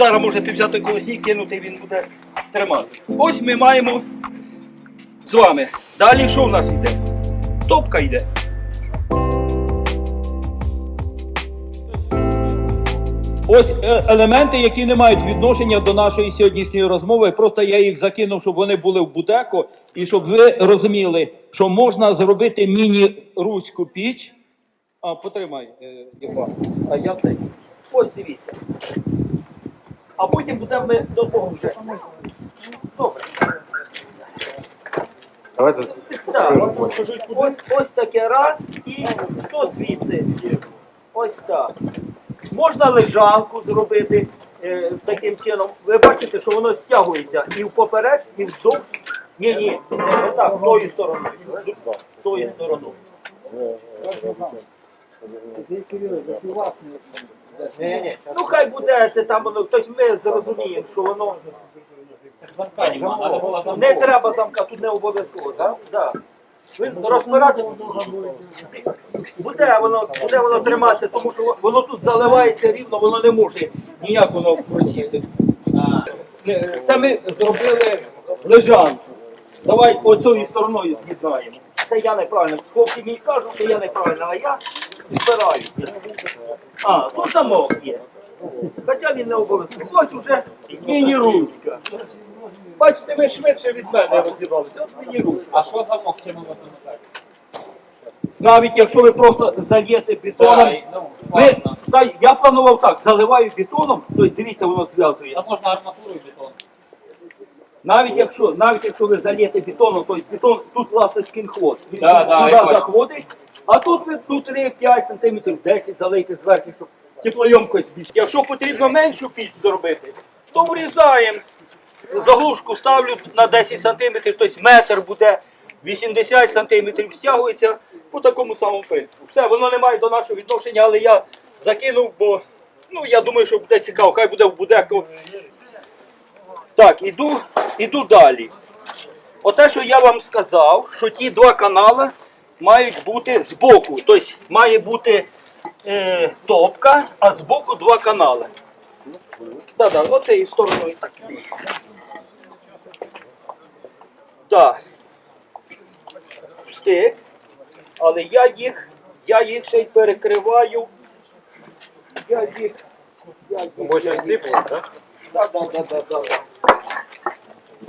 Зараз можете взяти колесник, кинути, він буде тримати. Ось ми маємо з вами. Далі що в нас йде? Топка йде. Ось е, елементи, які не мають відношення до нашої сьогоднішньої розмови. Просто я їх закинув, щоб вони були в будеко, і щоб ви розуміли, що можна зробити міні-руську піч. А, потримай, е, Єва. А я цей. Ось дивіться. А потім будемо ми до того вже. Добре. Давайте Так, ось, ось таке раз і хто звідси. Ось так. Можна лежанку зробити е, таким чином. Ви бачите, що воно стягується і впоперек, і вздовж. Ні, ні, не так, тою стороною. Тою стороною. Ну хай буде, ще там воно, тобто ми зрозуміємо, що воно Замка нема, надо було замок. не треба замка, тут не обов'язково. Так? Да. Ви розбирати буде воно, буде воно триматися, тому що воно тут заливається рівно, воно не може ніяк воно просісти. Е, Це ми зробили лежанку. Давай оцею стороною з'єднаємо. Це я неправильно. Хлопці мені кажуть, що я неправильно, а я збираю. А, тут замок є. Хоча він не обов'язково. Ось уже міні-ручка. Бачите, ви швидше від мене розібралися. От міні-ручка. А що замок, чим у вас замикається? Навіть якщо ви просто зальєте бетоном, ну, ви, класно. та, я планував так, заливаю бетоном, тобто дивіться, воно зв'язує. Там можна арматуру і бетон. Навіть якщо, навіть якщо ви зальєте бетоном, тобто бетон, тут ласточкин хвост, він Да, я бачу. заходить, а тут ви ну, 3-5 см, 10 залийте зверху, щоб теплоємкость більше. Якщо потрібно меншу піч зробити, то врізаємо. Заглушку ставлю на 10 см, тобто метр буде 80 см, стягується по такому самому принципу. Все, воно не має до нашого відношення, але я закинув, бо ну, я думаю, що буде цікаво, хай буде в будеку. Так, іду, іду далі. Оте, що я вам сказав, що ті два канали мають бути збоку. Тобто має бути е, топка, а збоку два канали. Так, так, оцею стороною так. Так. Стик. Але я їх, я їх ще й перекриваю. Я їх. Я їх. Так, так, так, так, так.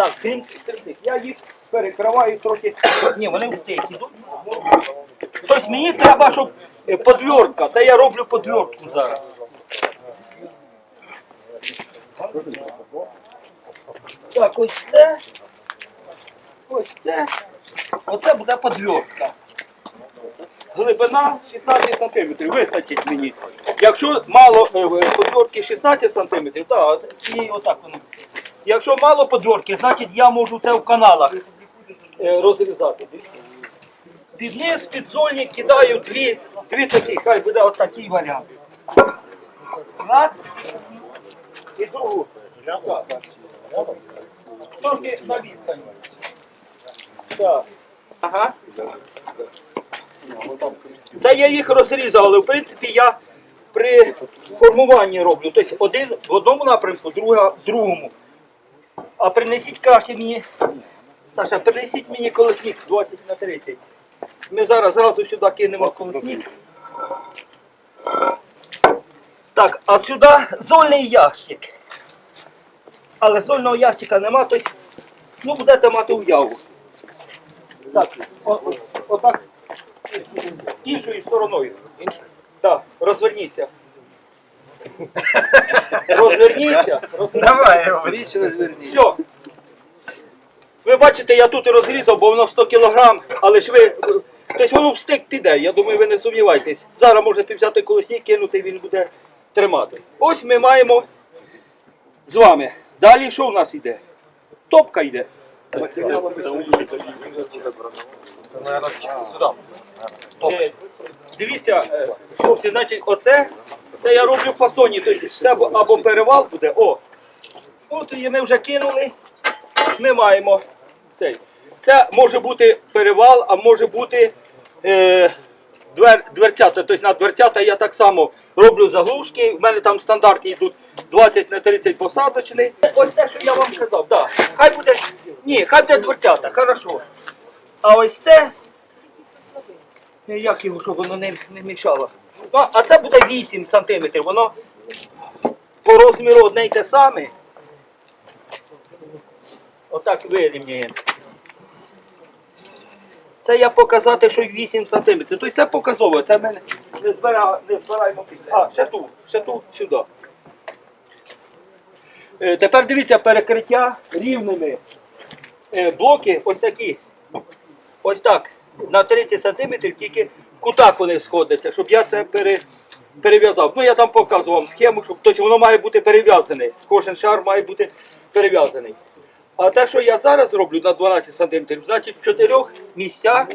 Так, крім цих. Я їх перекриваю трохи. Ні, вони в стейк ідуть. Тобто мені треба, щоб е, подвертка. Це я роблю подвертку зараз. Так, ось це. Ось це. Оце буде подвертка. Глибина 16 см. Вистачить мені. Якщо мало подвертки 16 см, так, і отак воно. Якщо мало подвертки, значить я можу це в каналах е, розрізати. Під низ, під зольник кидаю дві, дві такі, хай буде отакий варіант. Раз і другу. Трохи на відстані. Так. Ага. Це я їх розрізав, але в принципі я при формуванні роблю. Тобто один в одному напрямку, друга в другому. А принесіть краще мені, Саша, принесіть мені колесник 20 на 30. Ми зараз зразу сюди кинемо колесник. Так, а сюди зольний ящик. Але зольного ящика нема, тобто ну, будете мати уяву. Так, о, о, отак. Іншою стороною. Так, розверніться. Розверніться. Давай, річ розверніть. Все. Ви бачите, я тут розрізав, бо воно 100 кг, але ж ви. Тобто воно в стик піде, я думаю, ви не сумнівайтесь. Зараз можете взяти колесник, кинути, він буде тримати. Ось ми маємо з вами. Далі що в нас йде? Топка йде. Е, Дивіться, е, хлопці, значить, оце це я роблю в фасоні. Тобто це або- перевал буде. О. От і ми вже кинули. Ми маємо цей. Це може бути перевал, а може бути е, двер, дверцята. Тобто на дверцята я так само роблю заглушки. У мене там стандарти йдуть 20 на 30 посадочний. Ось те, що я вам казав, да. Хай буде. Ні, хай буде дверцята, хорошо. А ось це. Як його, щоб воно не, не мішало. Ну, а це буде 8 см. Воно по розміру одне й те саме. Отак вирівнюємо. Це я показати, що 8 см. Тобто це показово, це збира, не збираємо. А, ще тут, ще тут, сюди. Е, Тепер дивіться перекриття рівними. Е, Блоки ось такі. Ось так. На 30 см тільки кутак вони сходяться, щоб я це пере, перев'язав. Ну я там показував схему, щоб тобто воно має бути перев'язане. Кожен шар має бути перев'язаний. А те, що я зараз роблю на 12 см, значить в чотирьох місцях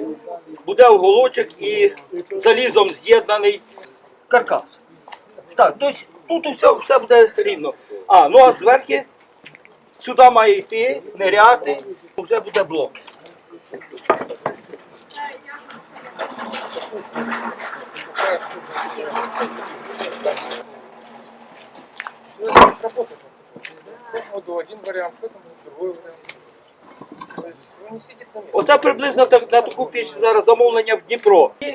буде уголочок і залізом з'єднаний каркас. Так, тобто тут все, все буде рівно. А, ну а зверху сюди має йти, ниряти, вже буде блок. Один вариант, в этом другой. Оце приблизно так, на таку піч зараз замовлення в Дніпро. І,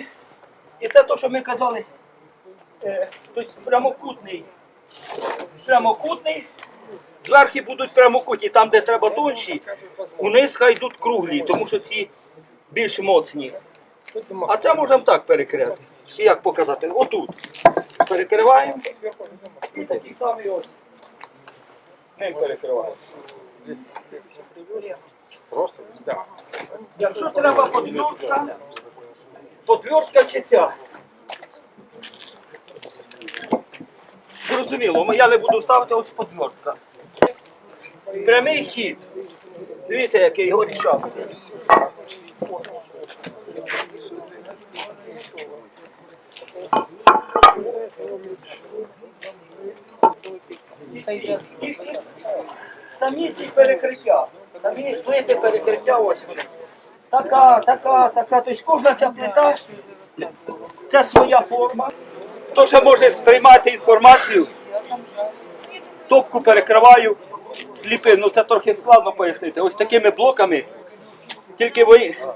і це те, що ми казали, е, тобто прямокутний. Прямокутний. Зверху будуть прямокутні, там, де треба тонші, униз хай йдуть круглі, тому що ці більш моцні. А це можемо так перекрити. Як показати? Отут. Перекриваємо. І такий самий ось. Ним перекриваємо. Просто, да. Якщо треба подвіртка, подвіртка чи ця. Зрозуміло, я не буду ставити ось подвіртка. Прямий хід. Дивіться, який його рішав. І- і- Самі ці перекриття, самі плити перекриття ось вони. Така, така, така. Тобто кожна ця плита це своя форма. Хто ще може сприймати інформацію, топку перекриваю, сліпи. Ну це трохи складно пояснити. Ось такими блоками, тільки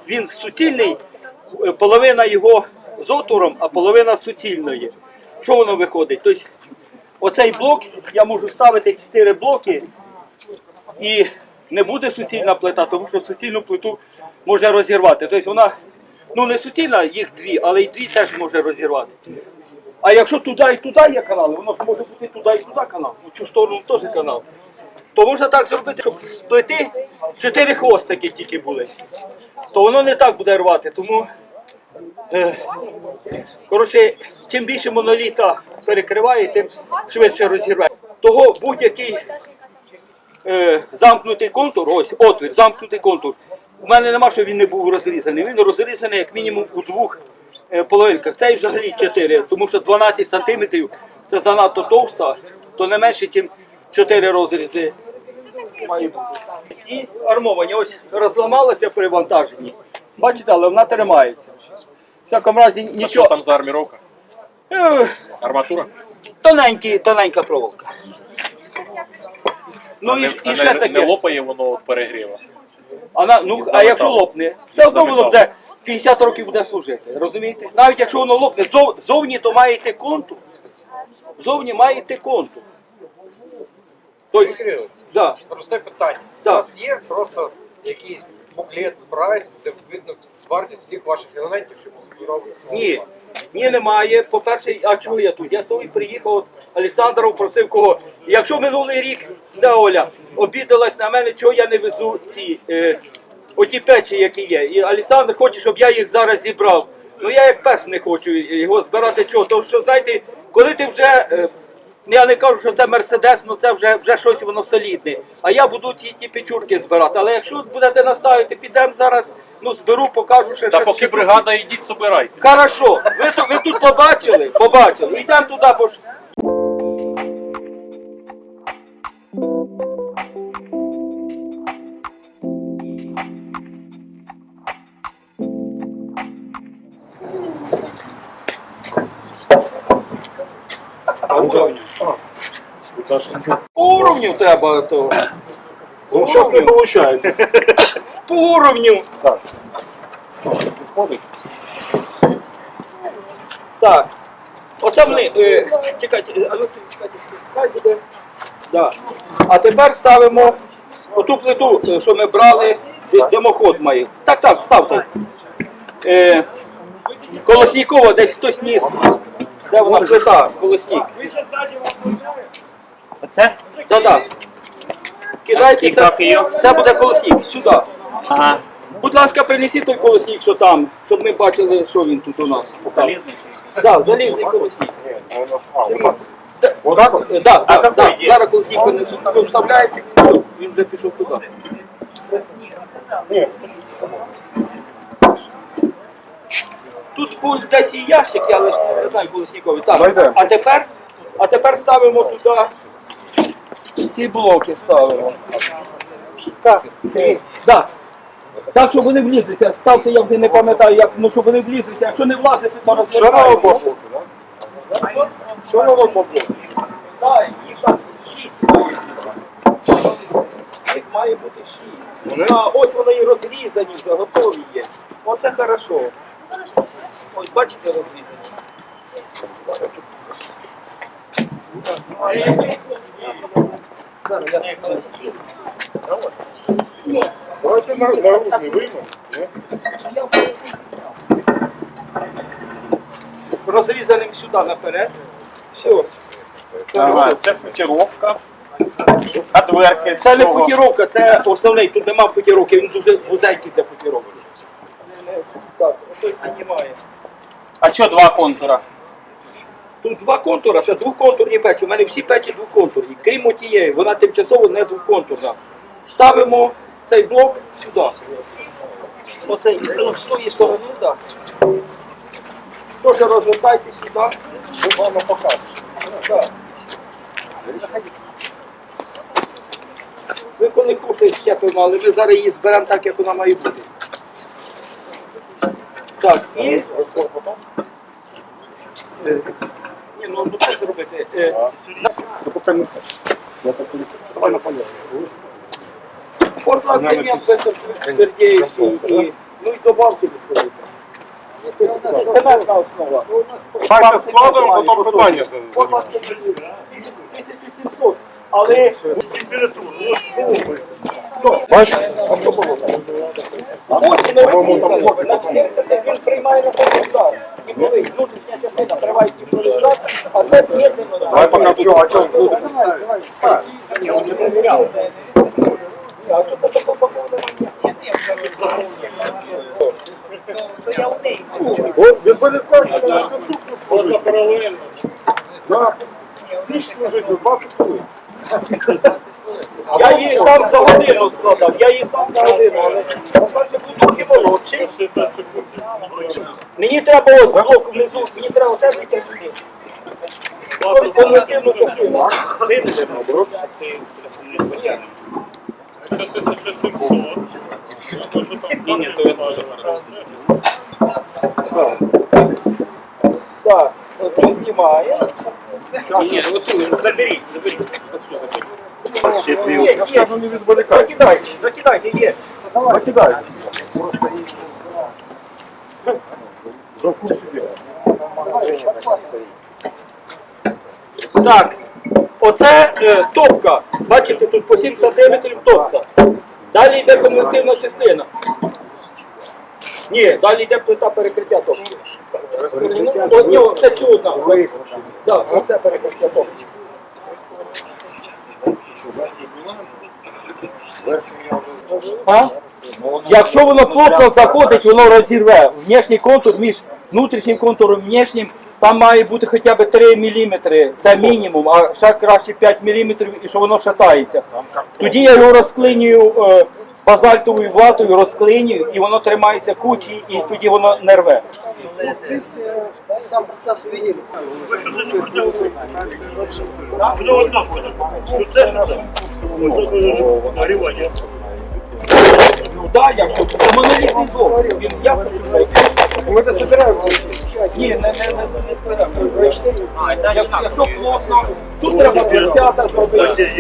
він суцільний, половина його з отвором, а половина суцільної. Що воно виходить? Тобто, оцей блок я можу ставити 4 блоки і не буде суцільна плита, тому що суцільну плиту може розірвати. Тобто вона ну не суцільна, їх дві, але й дві теж може розірвати. А якщо туди і туди є канали, воно може бути туди і туди канал, у цю сторону теж канал. То можна так зробити, щоб з плити чотири хвостики тільки були. То воно не так буде рвати. Тому коротше, чим більше моноліта перекриває, тим швидше розірває. Того будь-який е, замкнутий контур, ось отвір, замкнутий контур. У мене нема, що він не був розрізаний. Він розрізаний як мінімум у двох е, половинках. Це і взагалі 4, тому що 12 сантиметрів це занадто товста, то не менше, ніж 4 розрізи. має бути. І армовані ось розламалася при вантаженні. Бачите, але вона тримається. В всякому разі А що нічого. там за арміровка? Е, Арматура? Тоненькі, тоненька проволока. Ну і, не, і ще не, таке. не лопає воно від перегріва. А, на, ну, а якщо лопне, все одно воно металу. буде 50 років буде служити. Розумієте? Навіть якщо воно лопне, зов, зовні то має йти контур. Зовні має йти контур. Тобто, Кирило, да, Просте питання. Так. У вас є просто якийсь буклет, прайс, де видно вартість всіх ваших елементів, щоб збирати свого ні, ні, немає. По-перше, а чого я тут? Я той приїхав, от Олександров просив кого. Якщо минулий рік, да, Оля, обідалась на мене, чого я не везу ці е, оті печі, які є. І Олександр хоче, щоб я їх зараз зібрав. Ну я як пес не хочу його збирати чого. Тому що, знаєте, коли ти вже. Е, я не кажу, що це Мерседес, ну це вже, вже щось воно солідне. А я буду ті, ті печурки збирати. Але якщо будете наставити, підемо зараз, ну зберу, покажу ще. Та ще- поки ще- бригада, йдіть собирайте. Хорошо, ви, ви тут побачили? Побачили. Йдемо туди, бо уровню. По уровню треба то. Ну, зараз не виходить. По уровню. Так. Оце вони. Е, чекайте, е, а ну чекайте, хай буде. Да. А тепер ставимо оту плиту, е, що ми брали, д- димоход має. Так, так, ставте. Е, Колоснікова десь хтось ніс. Де вона плита? Колоснік. Оце? Да-да. Кидайте це. її? Це буде колоснік. Сюди. Ага. Будь ласка, принесіть той колосник, що там, щоб ми бачили, що він тут у нас. Залізний. Так, залізний колосник. Так, так, так. Зараз колосник принесуть. Ви вставляєте, він вже пішов туди. Тут будуть десь і ящики, але ж не знаю, колосникові. Так, а тепер, а тепер ставимо туди. Всі блоки ставимо. Так, Сергій. Так. Так, щоб вони влізлися. Ставте, я вже не пам'ятаю, як, ну щоб вони влізлися. Якщо не влазите, то Що на обоку? Що на обоку? Так, їх там шість має бути. Їх має бути шість. А ось вони і розрізані вже, готові є. Оце хорошо. Ось бачите розрізані. Зараз Давайте на, на руки виймемо. розрізаним сюди наперед. Все. Ага, це футіровка. А дверки Це не футіровка, це основний, тут нема футіровки, він дуже вузенький для футіровки. Так, ось піднімає. А що два контура? Тут два контура, це двоконтурні печі. У мене всі печі двоконтурні. Крім отієї, вона тимчасово не двоконтурна. Ставимо цей блок сюди. Оцей ну, з тої сторони, так. Теж розвертайте сюди. Що вам покажеш? Так. Ви коли купите ще певно, але ми зараз її зберемо так, як вона має бути. Так, і. Е, Ні, ну ну, що зробити? Е, Це поки не це. Я так не Давай на поля. Форт Латинія твердіючий і ну і добавки відповідно. Цементна основа. Складемо, потім питання 1700. Але Бачиш? Воно виїхали. На 70 він приймає на себе удар. І коли внутрішня частина триває тільки удар, а це медленно. Давай поки тут. А чого буде? А що це таке поповнення? От від балікарні на конструкцію служить. паралельно. Да. Ніч служить за 20 хвилин. Я її сам за годину складав, я її сам за годину, молодший. Мені треба ось блок внизу, мені треба теж витягнути. Комутивну частину. Ні, ні, то я. Так, от він знімає. Ні, ні, заберіть, заберіть. Є, є. Закидайте, закидайте, є. Закидай. Так, оце е, топка. Бачите, тут по 7 см топка. Далі йде комутивна частина. Ні, далі йде плита перекриття топки. От нього ще цю одна. Так, оце перекриття топки. А? Якщо воно плотно заходить, воно розірве. Внешній контур між внутрішнім контуром і внешнім, там має бути хоча б 3 мм. Це мінімум, а ще краще 5 мм, і що воно шатається. Тоді я його розклинюю е, базальтовою ватою, розклинюю, і воно тримається кучі, і тоді воно не рве. Сам процесс увидели. Ну так, якщо це монолітний блок, він ясно, що це Ми не собираємо. Ні, не, не, не, не зберемо. Якщо плотно, тут треба п'ята зробити.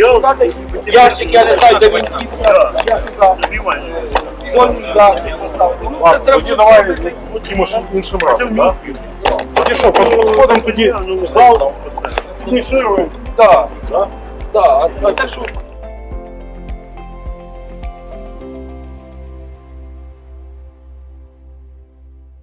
Ящик, я не знаю, де він. Зольний. Ну, це Ладно, треба тоді давай якимось іншим разом, так? Тоді що, підходимо тоді в зал, фінішируємо. Так, Да? так. А що